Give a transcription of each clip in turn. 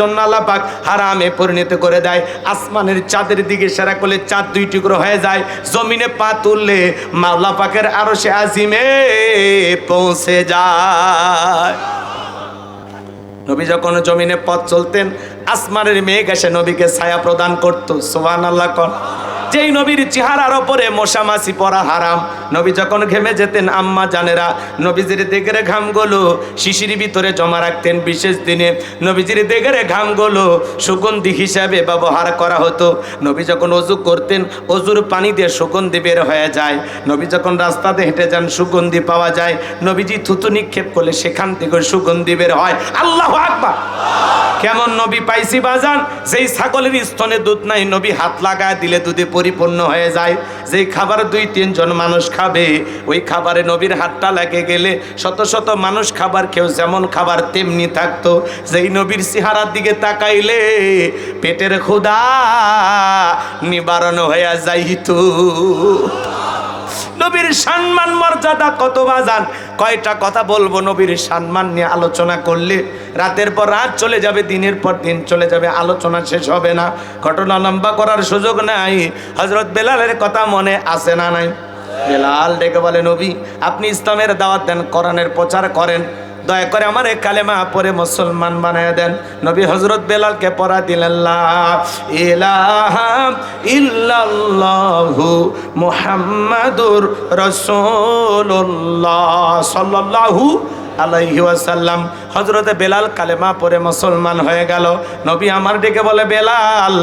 জন্য আল্লাহ পাক হারামে পরিণত করে দেয়। আসমানের চাঁদের দিকে সেরা করলে চাঁদ দুই টুকরো হয়ে যায়। জমিনে পা তুললে মাওলা পাকের আরও সে আজিমে পৌঁছে যায়। নবী যখন জমিনে পথ চলতেন, আসমানের মেঘ এসে নবীকে ছায়া প্রদান করতো। সোহান আল্লাহ কর যেই নবীর চেহারার ওপরে মশামাছি পরা হারাম। নবী যখন ঘেমে যেতেন, আম্মা জানেরা, নবীজির দেগের ঘামগুলো শিশির ভিতরে জমা রাখতেন। বিশেষ দিনে নবীজির দেগের ঘামগুলো সুগন্ধি হিসাবে ব্যবহার করা হতো। নবী যখন অজু করতেন, অজুর পানি দিয়ে সুগন্ধি বের হয়ে যায়। নবী যখন রাস্তাতে হেঁটে যান, সুগন্ধি পাওয়া যায়। নবীজি থুতু নিক্ষেপ করলে সেখান থেকে সুগন্ধি বের হয়। আল্লাহ আকবার! কেমন নবী পাইছি বাজান? যেই ছাগলের স্তনে দুধ নাই, নবী হাত লাগায় দিলে দুধে পরিপূর্ণ হয়ে যায়। যেই খাবার দুই, তিনজন মানুষ খাবে, ওই খাবারে নবীর হাতটা লেগে গেলে শত শত মানুষ খাবার কেউ যেমন খাবার তেমনি থাকতো। যেই নবীর চেহারার দিকে তাকাইলে পেটের ক্ষুধা নিবারণ হয়ে যাইতো। নবীর সম্মান, মর্যাদা কত বাজান কয়টা কথা বলব নবীর সম্মান নিয়ে আলোচনা করলে? রাতের পর রাত চলে যাবে, দিনের পর দিন চলে যাবে, আলোচনা শেষ হবে না। ঘটনা লম্বা করার সুযোগ নাই। হজরত বেলালের কথা মনে আসে না নাই? বেলাল ডেকে বলে, নবী, আপনি ইসলামের দাওয়াত দেন, কোরআনের প্রচার করেন। দয়া করে আমার কালেমা পরে মুসলমান বানায় দেন। নবী হজরত বেলালকে পড়া দিলেন ইহু মুহাম্মাদুর রাসূলুল্লাহ সাল্লাল্লাহু আলাইহি ওয়াসাল্লাম হজরতে বেলাল কালেমা পরে মুসলমান হয়ে গেল। নবী আমার ডেকে বলে, বেলাল,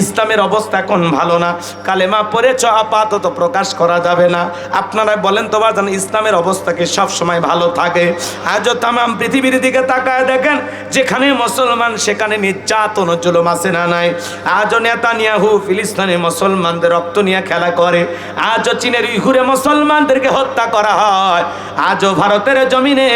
ইসলামের অবস্থা এখন ভালো না। কালেমা চ আপাতত প্রকাশ করা যাবে না। আপনারা বলেন তো, বাজান, ইসলামের অবস্থাকে সব সময় ভালো থাকে? আজও তামাম পৃথিবীর দিকে তাকায় দেখেন, যেখানে মুসলমান, সেখানে নির্যাতন জুলুম আছে না নাই। আজও নেতানিয়াহু ফিলিস্তিনে মুসলমানদের রক্ত নিয়ে খেলা করে। আজও চীনের ইহুরে মুসলমানদেরকে হত্যা করা হয়। আজও ভারতের জমিনে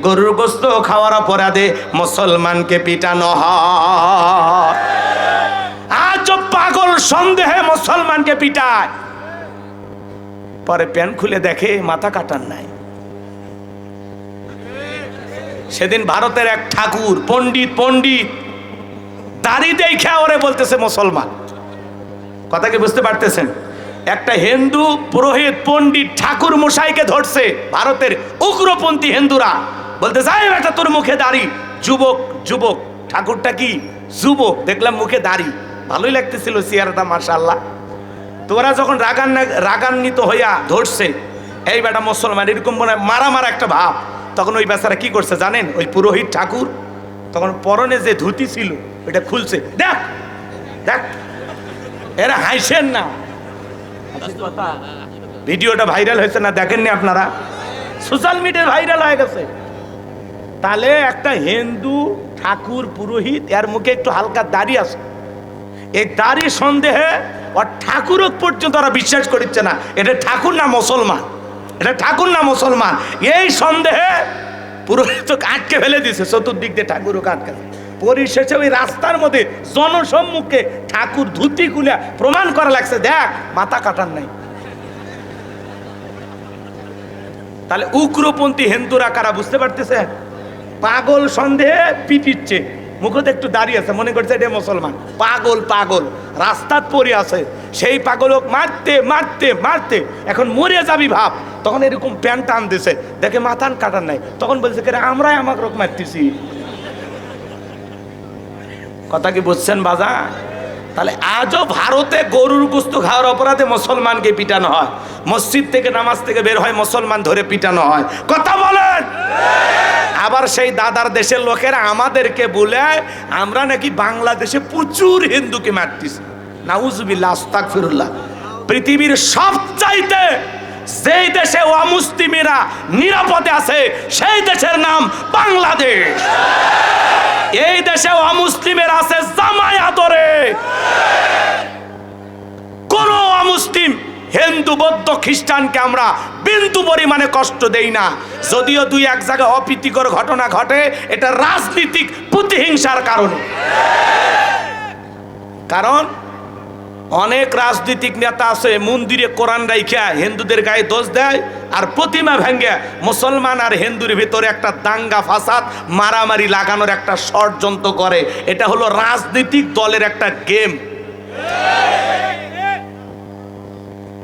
গরুর গোস্ত খাওয়ার অপরাধে মুসলমানকে পিটানো হয়। পাগল সন্দেহে মুসলমানকে পিটায়। পরে প্যান খুলে দেখে মাথা কাটার নাই। সেদিন ভারতের এক ঠাকুর, পণ্ডিত পণ্ডিত, দাড়ি দেখে ওরে বলতেছে মুসলমান। কথা কি বুঝতে পারতেছেন? একটা হিন্দু পুরোহিত পণ্ডিত ঠাকুর মশাইকে ধরছে, ভারতের উগ্রপন্থী হিন্দুরা। বলতে, যাই বেটা, তোর মুখে দাড়ি। যুবক যুবক, ঠাকুরটা কি? যুবক, দেখলাম মুখে দাড়ি। ভালোই লাগতেছিল চেয়ারটা মার্শাল্লাহ তোরা যখন রাগান রাগান্বিত হইয়া ধরছে, এই বেটা মুসলমান, এরকম মনে মারা মারা একটা ভাব। তখন ওই বেচারা কি করছে জানেন? ওই পুরোহিত ঠাকুর তখন পরনে যে ধুতি ছিল, ওইটা খুলছে। দেখ দেখ, এরা হাসেন না। ভিডিওটা ভাইরাল হয়েছে না দেখেননি আপনারা? সোশ্যাল মিডিয়ায় ভাইরাল হয়ে গেছে। তাহলে একটা হিন্দু ঠাকুর পুরোহিত, এর মুখে একটু হালকা দাড়ি আছে। এই দাড়ি সন্দেহে ওর ঠাকুরক পর্যন্ত ওরা বিশ্বাস করছে না। এটা ঠাকুর না মুসলমান? এটা ঠাকুর না মুসলমান? এই সন্দেহে পুরোহিত আটকে ফেলে দিছে চতুর্দিক দিয়ে ঠাকুরকে আটকে পরিশেষে ওই রাস্তার মধ্যে জনসম্মুখে ঠাকুর ধুতি খুলে প্রমাণ করা লাগছে, দেখ, মাথা কাটার নাই। তাহলে উগ্রপন্থী হিন্দুরা কারা বুঝতে পারতেছে? পাগল সন্দেহে পিটিচ্ছে। মুখতে একটু দাঁড়িয়ে আছে, মনে করছে এটা মুসলমান। পাগল পাগল। রাস্তাত পড়ে আছে। সেই পাগলক মারতে মারতে মারতে, এখন মরে যাবি ভাব। তখন এরকম প্যান্ট টান দিছে দেখে মাথান কাটার নাই। তখন বলছে আমরাই আমাকে রোগ মারতেছি। কথা কি বুঝছেন বাজা? তাহলে আজও ভারতে গরুর গুস্ত খাওয়ার অপরাধে মুসলমানকে পিটানো হয়। মসজিদ থেকে নামাজ থেকে বের হয়, মুসলমান ধরে পিটানো হয়। কথা বলেন! আবার সেই দাদার দেশের লোকেরা আমাদেরকে বলে, আমরা নাকি বাংলাদেশে প্রচুর হিন্দুকে মারতেছি। নাউজুবিল্লাহ আস্তাক ফিরুল্লাহ পৃথিবীর সবচাইতে যেই দেশে অমুসলিমেরা নিরাপদে আছে, সেই দেশের নাম বাংলাদেশ। এই দেশে অমুসলিমের আছে জামাই আদরে কোন অমুসলিম, হিন্দু, বৌদ্ধ, খ্রিস্টানকে আমরা বিন্দু পরিমাণে কষ্ট দেই না। যদিও দুই এক জায়গায় অপ্রীতিকর ঘটনা ঘটে, এটা রাজনীতিক প্রতিহিংসার কারণে। কারণ অনেক রাজনৈতিক নেতা আছে, মন্দিরে কোরআন রাইখা, হিন্দুদের গায়ে দোষ দেয় আর প্রতিমা ভেঙ্গে মুসলমান আর হিন্দুর ভিতরে একটা দাঙ্গা ফাসাদ, মারামারি লাগানোর একটা ষড়যন্ত্র করে। এটা হলো রাজনৈতিক দলের একটা গেম।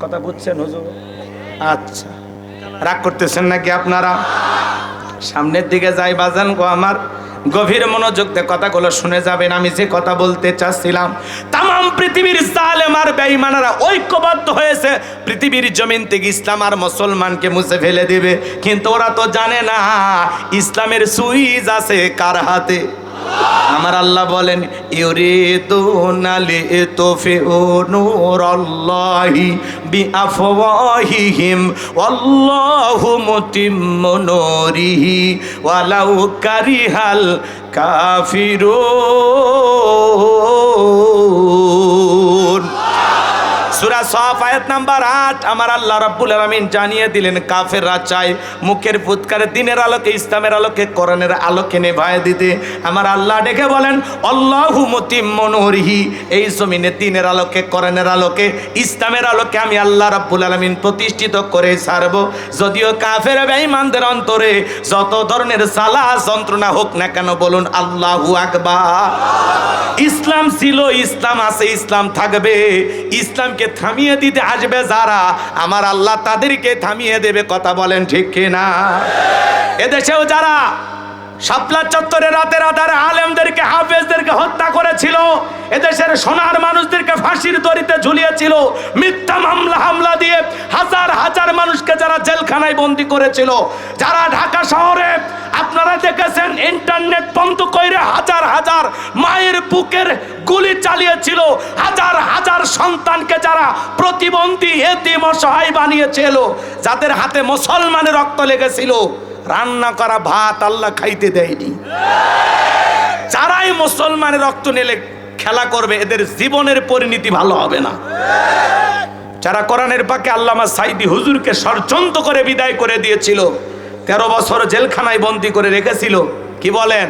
কথা বুঝছেন হুজুর? আচ্ছা। রাগ করতেছেন নাকি আপনারা? সামনের দিকে যাই বাজান গো আমার। গভীর মনোযোগ দিয়ে কথাগুলো শুনে যাবেন, আমি যে কথা বলতে চাচ্ছিলাম পৃথিবীর জালেম আর বেঈমানেরা ঐক্যবদ্ধ হয়েছে। পৃথিবীর জমিন থেকে ইসলাম আর মুসলমানকে মুছে ফেলে দিবে। কিন্তু ওরা তো জানে না, ইসলামের সুইজ আছে কার হাতে। আমার আল্লাহ বলেন ইউরি তো নালে তো নূর তুফিউ বি বিআফওয়াহিহিম অল্লাহু মুতিম্মু নূরিহি, ওয়ালাউ কারিহাল কাফিরুন। সূরা সফ, আয়াত নাম্বার আট, আমার আল্লাহ রাব্বুল আলামিন জানিয়ে দিলেন, কাফেররা চায় মুখের ফুৎকারে, দিনের আলোকে, ইসলামের আলোকে, কোরআনের আলোকে নেভায় দিতে। আমার আল্লাহ ডেকে বলেন, আল্লাহু মুতিম্মু নূরিহি। এই জমিনে দিনের আলোকে, কোরআনের আলোকে, ইসলামের আলোকে আমি আল্লাহ রাব্বুল আলামিন প্রতিষ্ঠিত করে ছাড়বো। যদিও কাফের বেঈমানদের অন্তরে যত ধরনের সালা যন্ত্রণা হোক না কেন, বলুন, আল্লাহু আকবার। ইসলাম ছিল, ইসলাম আছে, ইসলাম থাকবে। ইসলামকে থামিয়ে দিতে আসবে যারা, আমার আল্লাহ তাদেরকে থামিয়ে দেবে, কথা বলেন ঠিক কিনা? এদেশেও যারা শাপলা চত্বরে রাতে আধারে আলেমদেরকে, হাফেজদেরকে হত্যা করেছিল, এদেশের সোনার মানুষদেরকে ফাঁসির দড়িতে ঝুলিয়েছিল, মিথ্যা মামলা, হামলা জেলখানায় বন্দি করেছিল। যারা ঢাকা শহরে আপনারা দেখেছেন ইন্টারনেট বন্ধ করে হাজার হাজার মায়ের বুকের গুলি চালিয়েছিল। হাজার হাজার সন্তানকে যারা প্রতিবন্ধী এতিম অসহায় বানিয়েছিল, যাদের হাতে মুসলমানের রক্ত লেগেছিল, রান্না করা ভাত আল্লাহ খাইতে দেয়নি। যারাই মুসলমানের রক্ত নিলে খেলা করবে, এদের জীবনের পরিণতি ভালো হবে না। যারা কোরআনের পাকে আল্লামা সাইদি হুজুরকে ষড়যন্ত্র করে বিদায় করে দিয়েছিল, তেরো বছর জেলখানায় বন্দি করে রেখেছিল, কি বলেন?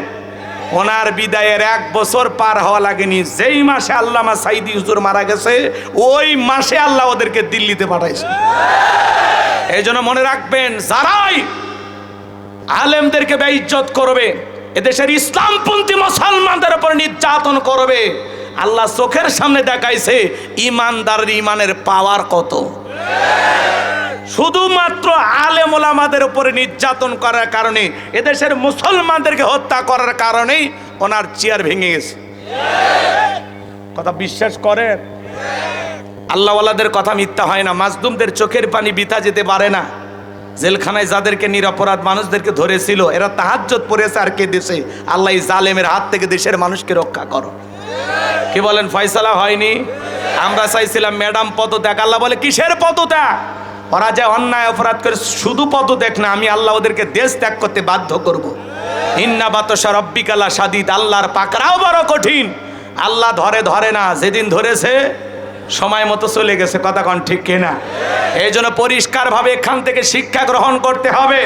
ওনার বিদায়ের এক বছর পার হওয়া লাগেনি। যেই মাসে আল্লামা সাইদি হুজুর মারা গেছে, ওই মাসে আল্লাহ ওদেরকে দিল্লিতে পাঠাইছে। এই জন্য মনে রাখবেন, যারাই আলেমদেরকে বেইজ্জত করবে, এদেশের ইসলামপন্থী মুসলমানদের উপর নির্যাতন করবে আল্লাহ চোখের সামনে দেখাইছে, ইমানদারের ইমানের পাওয়ার কত? শুধুমাত্র আলেম ওলামাদের উপরে নির্যাতন করার কারণে, এদেশের মুসলমানদেরকে হত্যা করার কারণেই ওনার চেয়ার ভেঙে গেছে। কথা বিশ্বাস করেন? আল্লাহওয়ালাদের কথা মিথ্যা হয় না মাজদুমদের চোখের পানি বিতা যেতে পারে না। জেলখানায় যাদেরকে নিরপরাধ মানুষদেরকে ধরেছিল, এরা তাহাজ্জত পড়েছে আর কে দেশে আল্লাহ জালেমের হাত থেকে দেশের মানুষকে রক্ষা করো। কি বলেন, ফয়সালা হয়নি? আমরা চাইছিলাম ম্যাডাম পদত্যাগ, আল্লাহ বলে, কিসের পদত্যাগ? ওরা যে অন্যায় অপরাধ করে শুধু পদ দেখ না, আমি আল্লাহ ওদেরকে দেশ ত্যাগ করতে বাধ্য করব। ইন্না বাতসা রব্বিকালা সাদিদ আল্লাহর পাকড়াও বড় কঠিন। আল্লাহ ধরে ধরে না, যেদিন ধরেছে, সময় মতো চলে গেছে, কথা কন ঠিক কিনা? এই জন্য পরিষ্কারভাবে এখান থেকে শিক্ষা গ্রহণ করতে হবে।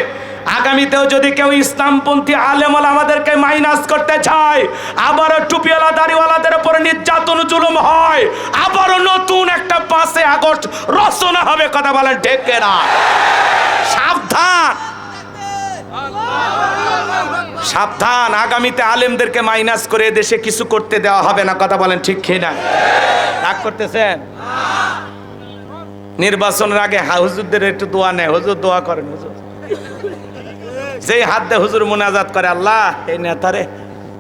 আগামীতেও যদি কেউ ইসলামপন্থী আলেমল আমাদেরকে মাইনাস করতে চায়, আবারও টুপিওয়ালা, দাড়িওয়ালাদের উপরে নির্যাতন, জুলুম হয়, আবারও নতুন একটা পাঁচে আগস্ট রচনা হবে, কথা বলেন ঠিক না সাবধান। সাবধান, আগামীতে আলেমদেরকে মাইনাস করে দেশে কিছু করতে দেওয়া হবে না, কথা বলেন ঠিক খেয়ে না রাগ করতেছেন? নির্বাচনের আগে হুজুরদের একটু দোয়া নেয় হুজুর দোয়া করেন, হুজুর। যেই হাত দিয়ে হুজুর মোনাজাত করে, আল্লাহ, এই নেতারে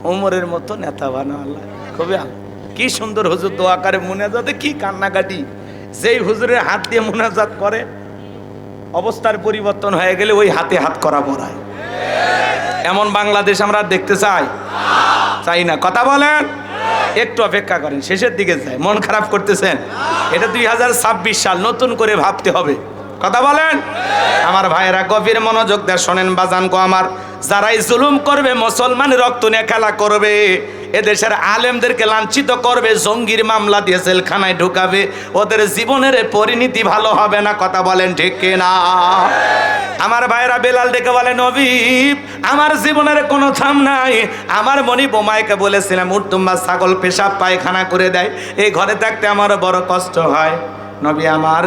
উমরের মতো নেতা বানা, আল্লাহ, খুবই কি সুন্দর হুজুর দোয়া করে মোনাজাতে, কি কান্নাকাটি। যেই হুজুরের হাত দিয়ে মোনাজাত করে, অবস্থার পরিবর্তন হয়ে গেলে ওই হাতে হাত করা পড়ায়। এমন বাংলাদেশ আমরা দেখতে চাই। চাই না। কথা বলেন? একটু অপেক্ষা করেন, শেষের দিকে যাই। মন খারাপ করতেছেন? এটা দুই হাজার ছাব্বিশ সাল, নতুন করে ভাবতে হবে। কথা বলেন? আমার ভাইয়েরা গভীর মনোযোগ দেয় শোনেন বাজান গো আমার। যারাই জুলুম করবে, মুসলমান রক্ত নিয়ে খেলা করবে, এদেশের আলেমদেরকে লাঞ্ছিত করবে, জঙ্গির মামলা দিয়ে জেলখানায় ঢুকাবে, ওদের জীবনের পরিণতি ভালো হবে না, কথা বলেন ঠিক না আমার ভাইরা বেলাল ডেকে বলে, নবী, আমার জীবনের কোনো থাম নাই। আমার মনি বোমাইকে বলেছিলাম উর্তুম্বা ছাগল পেশাব পায়খানা করে দেয়, এই ঘরে থাকতে আমার বড় কষ্ট হয়। নবী আমার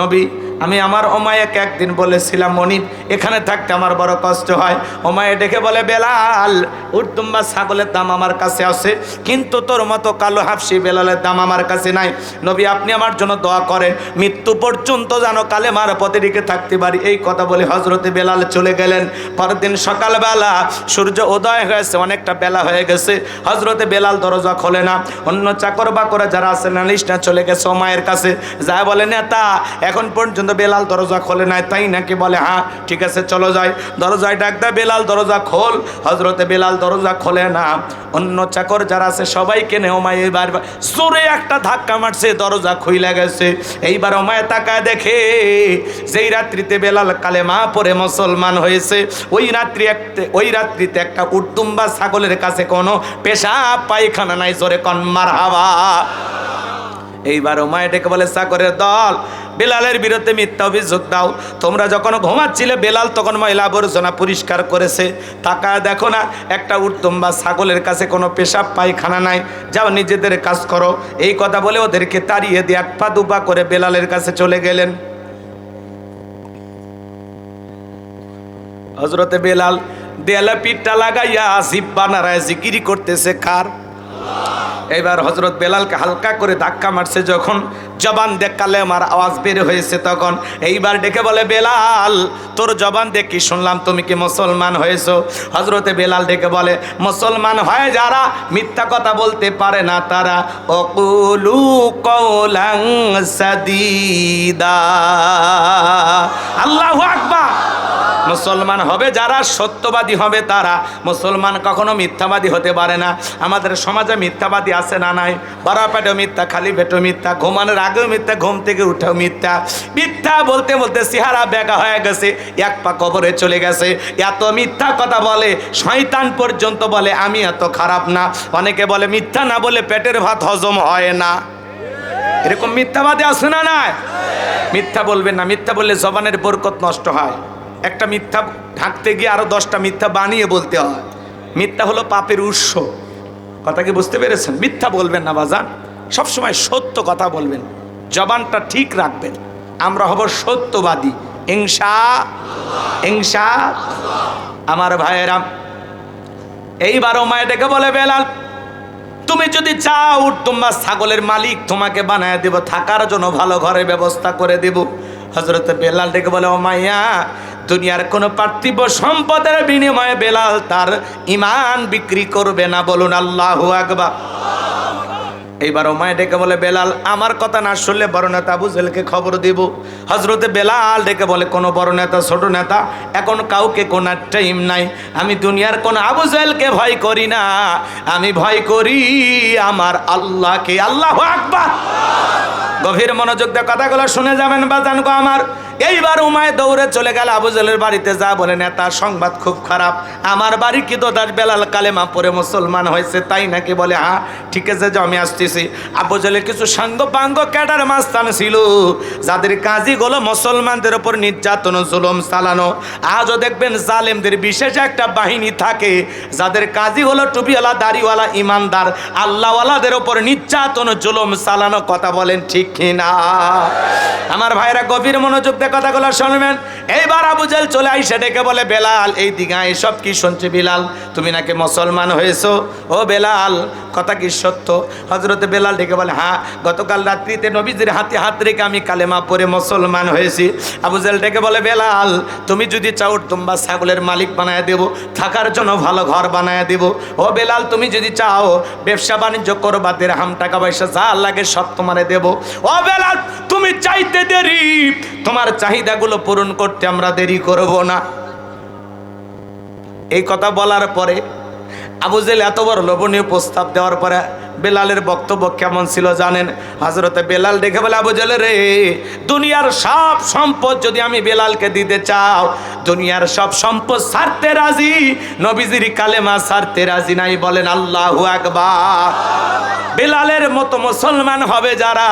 নবী আমি আমার ওমায়াকে একদিন বলেছিলাম, মনিব, এখানে থাকতে আমার বড় কষ্ট হয়। ওমায়ে ডেকে বলে, বেলাল উর্তুম্বা ছাগলের দাম আমার কাছে আছে, কিন্তু তোর মতো কালো হাফসি বেলালের দাম আমার কাছে নাই। নবী, আপনি আমার জন্য দোয়া করেন, মৃত্যু পর্যন্ত যেন কালে মার পথে রেখে থাকতে পারি। এই কথা বলে হজরতে বেলাল চলে গেলেন। পরের দিন সকালবেলা সূর্য উদয় হয়েছে, অনেকটা বেলা হয়ে গেছে। হজরতে বেলাল দরজা খোলে না। অন্য চাকর বাকরা যারা আছে নালিশটা চলে গেছে ওমায়ের কাছে। যা বলে, নেতা, এখন পর্যন্ত বেলাল দরজা খোলে নাই, তাই নাকি বলে হ্যাঁ ঠিক আছে, চলো যাই। দরজায় ডাক দেয়, বেলাল, দরজা খোল। হজরতে বেলাল দরজা খোলে না। অন্য চাকর যারা আছে, সবাইকে নে ওমায় এবার জোরে একটা ধাক্কা মারছে, দরজা খুইলে গেছে। এইবার ওমায় তাকায় দেখে, যেই রাত্রিতে বেলাল কালেমা পরে মুসলমান হয়েছে, ওই রাত্রি ওই রাত্রিতে একটা উর্দুম্বা ছাগলের কাছে কোনো পেশা পায়খানা নাই, জোরে কন্মার হাওয়া এইবার ওমায় ডেকে বলে চাকরের দল, বেলালের বিরুদ্ধে মিথ্যা অভিযোগ দাও। তোমরা যখন ঘুমাচ্ছিলে, বেলাল তখন ময়লা আবর্জনা পরিষ্কার করেছে। তাকায় দেখো না, একটা উত্তম বা ছাগলের কাছে কোনো পেশাব, পায়খানা নাই। যাও, নিজেদের কাজ করো। এই কথা বলে ওদেরকে তাড়িয়ে দিয়ে এক পা দুপা করে বেলালের কাছে চলে গেলেন। হজরতে বেলাল, দেয়ালে পিঠটা লাগাইয়া জিব্বা নারায় জিকিরি করতেছে কার? এবার হজরত বেলালকে হালকা করে ধাক্কা মারছে যখন জবান দেখালে আমার আওয়াজ বের হয়েছে তখন। এইবার ডেকে বলে, বেলাল, তোর জবান দেখি শুনলাম? তুমি কি মুসলমান হয়েছো? হজরতে বেলাল ডেকে বলে, মুসলমান হয় যারা মিথ্যা কথা বলতে পারে না তারা অকুলু কৌলাং সাদিদা। আল্লাহু আকবার। মুসলমান হবে যারা, সত্যবাদী হবে তারা। মুসলমান কখনো মিথ্যাবাদী হতে পারে না। আমাদের সমাজে মিথ্যাবাদী আছে না নাই? বড় পেটেও মিথ্যা খালি পেটেও মিথ্যা, ঘুমানোর আগেও মিথ্যা, ঘুম থেকে উঠেও মিথ্যা। মিথ্যা বলতে বলতে চেহারা বেগা হয়ে গেছে, এক পা কবরে চলে গেছে। এত মিথ্যা কথা বলে, শয়তান পর্যন্ত বলে, আমি এত খারাপ না। অনেকে বলে, মিথ্যা না বলে পেটের ভাত হজম হয় না। এরকম মিথ্যাবাদী আছে না নাই? মিথ্যা বলবেন না। মিথ্যা বললে জবানের বরকত নষ্ট হয়। একটা মিথ্যা ঢাকতে গিয়ে আরও দশটা মিথ্যা বানিয়ে বলতে হয়। মিথ্যা হলো পাপের উৎস। কথা কি বুঝতে পেরেছেন? মিথ্যা বলবেন না বাজান। সবসময় সত্য কথা বলবেন। জবানটা ঠিক রাখবেন। আমরা হব সত্যবাদী। ইংসা ইংসা আমার ভাইয়েরা, এইবারও মায়ে ডেকে বলে, বেলাল, তুমি যদি চাও, তোমার ছাগলের মালিক তোমাকে বানায় দেব, থাকার জন্য ভালো ঘরের ব্যবস্থা করে দেব। হজরত বেলাল ডেকে বলে, ও মাইয়া দুনিয়ার কোনো পার্থিব সম্পদের বিনিময়ে বেলাল তার ইমান বিক্রি করবে না, বলুন আল্লাহ আকবার। এইবার ওমায় ডেকে বলে, বেলাল, আমার কথা না শুনলে বড় নেতা আবু জেলকে খবর দিব। হজরতে বেলাল ডেকে বলে, কোনো বড় নেতা, ছোট নেতা, এখন কাউকে কোন টাইম নাই। আমি দুনিয়ার কোন আবু জেলকে ভয় করি না। আমি ভয় করি আমার আল্লাহকে। আল্লাহ আকবার। গভীর মনোযোগ দিয়ে কথাগুলো শুনে যাবেন বা জানব আমার। এইবার উমায় দৌড়ে চলে গেল আবু জেলের বাড়িতে, যা বলে নেতা, সংবাদ খুব খারাপ। আমার বাড়ি কি দাস বেলাল কালেমা পরে মুসলমান হয়েছে, তাই নাকি বলে হ্যাঁ ঠিক আছে যে আমি আসতেছি। আবু জেলের কিছু সাঙ্গ পাঙ্গ ক্যাডার মাস্তান ছিল, যাদের কাজই গুলো মুসলমানদের ওপর নির্যাতন, জুলম চালানো। আজও দেখবেন জালেমদের বিশেষ একটা বাহিনী থাকে, যাদের কাজই হলো টুপিওয়ালা, দাড়িওয়ালা, ইমানদার, আল্লাহওয়ালাদের ওপর নির্যাতন, জুলম চালানো কথা বলেন, ঠিক কিনা আমার ভাইরা গভীর মনোযোগ দিয়ে কথাগুলো শুনবেন। এইবার আবু জেল চলে আইসে ডেকে বলে, বেলাল, এই দিঘা এসব কি শুনছে বিলাল? তুমি নাকি মুসলমান হয়েছো? ও বেলাল, কথা কি সত্য? হজরতে বেলাল ডেকে বলে হ্যাঁ গতকাল রাত্রিতে নবীজির হাতে হাত রেখে আমি কালেমা পরে মুসলমান হয়েছি। আবু জেল ডেকে বলে, বেলাল, তুমি যদি চাও তোমরা ছাগলের মালিক বানায় দেব, থাকার জন্য ভালো ঘর বানায় দেব। ও বেলাল, তুমি যদি চাও ব্যবসা বাণিজ্য করবা দেড়হাম টাকা পয়সা যা লাগে সব তোমারে দেব। ও বেলাল তুমি চাইতে দেরি। তোমার চাহিদাগুলো পূরণ করতে আমরা দেরি করব না। এই কথা বলার পরে আবু জেল এত বড় লোভনীয় প্রস্তাব দেওয়ার পরে বেলালের বক্তব্য কেমন ছিল জানেন? হাজরতে বেলাল দেখে বলে, আবু জেলে রে, দুনিয়ার সব সম্পদ যদি আমি বেলালকে দিতে চাও, দুনিয়ার সব সম্পদ ছাড়তে রাজি? নবীজির কালেমা ছাড়তে রাজি নাই বলেন আল্লাহু আকবার। বেলালের মতো মুসলমান হবে যারা।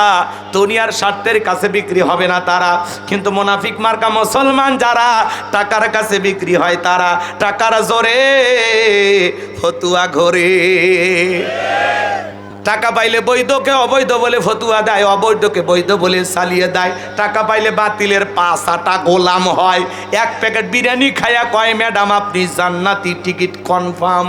দুনিয়ার স্বার্থের কাছে বিক্রি হবে না তারা। কিন্তু মোনাফিক মার্কা মুসলমান যারা, টাকার কাছে বিক্রি হয় তারা। টাকার জোরে, ফতুয়া ঘরে। টাকা পাইলে বৈধকে অবৈধ বলে ফতুয়া দেয়, অবৈধকে বৈধ বলে চালিয়ে দেয়। টাকা পাইলে বাতিলের পাঁচ আটা গোলাম হয়। এক প্যাকেট বিরিয়ানি খায়া কয়, ম্যাডাম, আপনি জান্নাতি টিকিট কনফার্ম